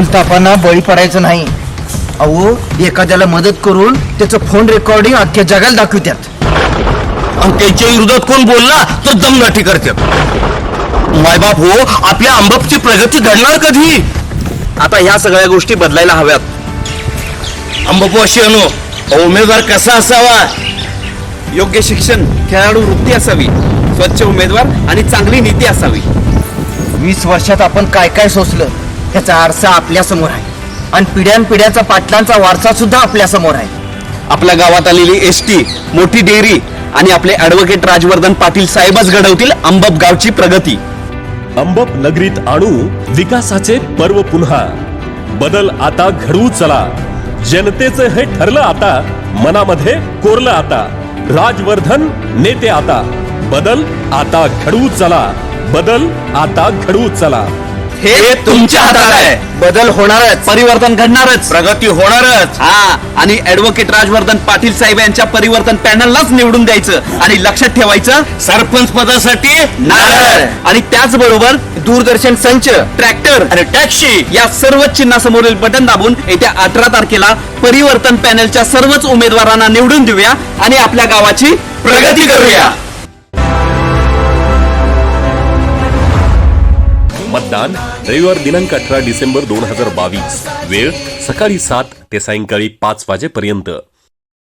भूलतापांना बळी पडायचं नाही. अहो एखाद्याला मदत करून त्याचं फोन रेकॉर्डिंग अख्ख्या जगाला दाखवत्यात. आणि त्यांच्या विरोधात कोण बोलला तर दमदाटी करतात मायबाप हो आपल्या अंबापची प्रगती घडणार कधी? आता ह्या सगळ्या गोष्टी बदलायला हव्यात. अंबापू अशी अनो उमेदवार कसा असावा? योग्य शिक्षण खेळाडू वृत्ती असावी स्वच्छ उमेदवार आणि चांगली नीती असावी. वीस वर्षात आपण काय काय सोसलं? ह्याचा आरसा आपल्यासमोर आहे. आणि पिढ्यानपिढ्याचा पाटलांचा वारसा सुद्धा आपल्यासमोर आहे. आपल्या गावात आलेली एस टी मोठी डेअरी आणि आपले ऍडव्होकेट राजवर्धन पाटील साहेबच घडवतील अंबप गावची प्रगती. अंबप नगरीत आणू विकासाचे पर्व पुन्हा. बदल आता घडवू चला. जनतेचं हे ठरलं आता मनामध्ये कोरलं आता. राजवर्धन नेते आता. बदल आता घडवू चला. बदल आता घडवू चला. हे तुमच्या हातात आहे. बदल होणारच. परिवर्तन घडणारच. प्रगती होणारच. हा आणि ऍडव्होकेट राजवर्धन पाटील साहेब यांच्या परिवर्तन पॅनललाच निवडून द्यायचं आणि लक्षात ठेवायचं सरपंच पदासाठी नारळ. आणि त्याचबरोबर दूरदर्शन संच. ट्रॅक्टर आणि टॅक्सी या सर्व चिन्हासमोरील बटन दाबून येत्या अठरा तारखेला परिवर्तन पॅनलच्या सर्वच उमेदवारांना निवडून देऊया आणि आपल्या गावाची प्रगती करूया. मतदान रविवार दिनांक अठरा डिसेंबर दोन हजार बावीस. वेळ सकाळी सात ते सायंकाळी पाच वाजेपर्यंत.